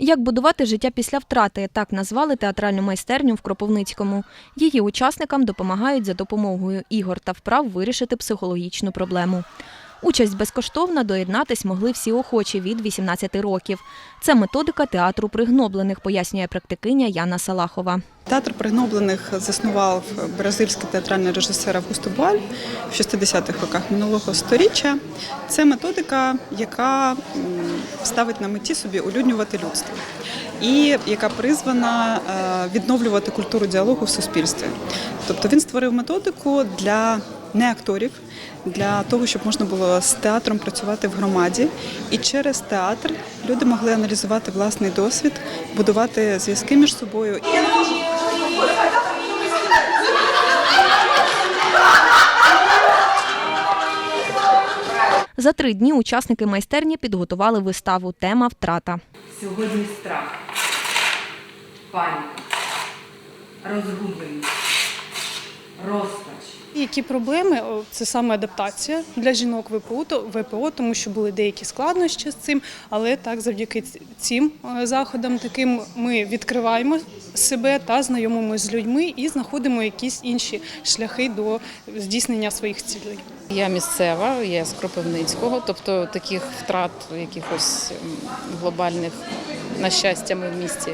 Як будувати життя після втрати, так назвали театральну майстерню в Кропивницькому. Її учасникам допомагають за допомогою ігор та вправ вирішити психологічну проблему. Участь безкоштовна, доєднатись могли всі охочі від 18 років. Це методика театру пригноблених, пояснює практикиня Яна Салахова. Театр пригноблених заснував бразильський театральний режисер Августо Буаль в 60-х роках минулого століття. Це методика, яка ставить на меті собі улюднювати людство і яка призвана е, відновлювати культуру діалогу в суспільстві. Тобто він створив методику для не акторів, для того, щоб можна було з театром працювати в громаді, і через театр люди могли аналізувати власний досвід, будувати зв'язки між собою. За три дні учасники майстерні підготували виставу Тема втрата. Сьогодні страх, паніка, розгубленість, розпач. Які проблеми? Це саме адаптація для жінок ВПО, то- ВПО, тому що були деякі складнощі з цим, але так завдяки цим е, заходам таким ми відкриваємо себе та знайомимося з людьми і знаходимо якісь інші шляхи до здійснення своїх цілей. Я місцева, я з Кропивницького, тобто таких втрат якихось глобальних, на щастя, ми в місті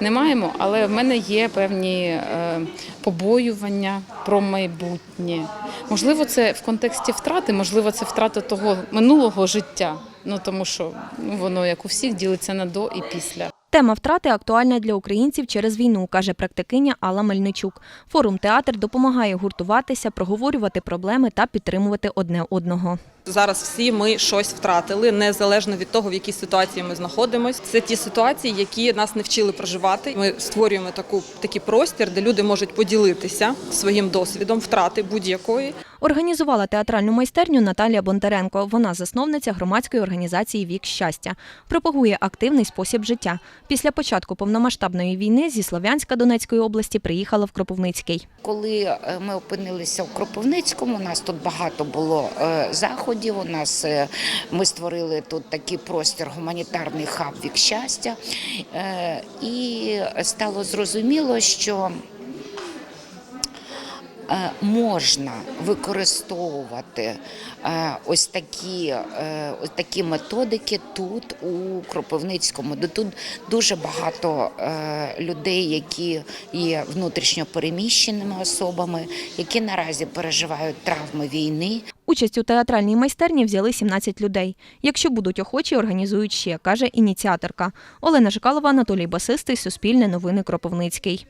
не маємо, але в мене є певні е, побоювання про майбутнє. Можливо, це в контексті втрати, можливо, це втрата того минулого життя. Ну тому що ну, воно як у всіх ділиться на до і після. Тема втрати актуальна для українців через війну, каже практикиня Алла Мельничук. Форум театр допомагає гуртуватися, проговорювати проблеми та підтримувати одне одного. Зараз всі ми щось втратили, незалежно від того, в якій ситуації ми знаходимося. Це ті ситуації, які нас не вчили проживати. Ми створюємо таку такий простір, де люди можуть поділитися своїм досвідом втрати будь-якої. Організувала театральну майстерню Наталія Бондаренко. Вона засновниця громадської організації Вік щастя. Пропагує активний спосіб життя. Після початку повномасштабної війни зі Слов'янська Донецької області приїхала в Кропивницький. Коли е, ми опинилися в Кропивницькому, у нас тут багато було е, заходів. У нас е, ми створили тут такий простір гуманітарний хаб вік щастя, і стало зрозуміло, що можна використовувати е, ось такі, е, ось такі методики тут, у Кропивницькому. Тут дуже багато е, людей, які є внутрішньо переміщеними особами, які наразі переживають травми війни. Участь у театральній майстерні взяли 17 людей. Якщо будуть охочі, організують ще, каже ініціаторка. Олена Жикалова, Анатолій Басистий, Суспільне новини Кропивницький.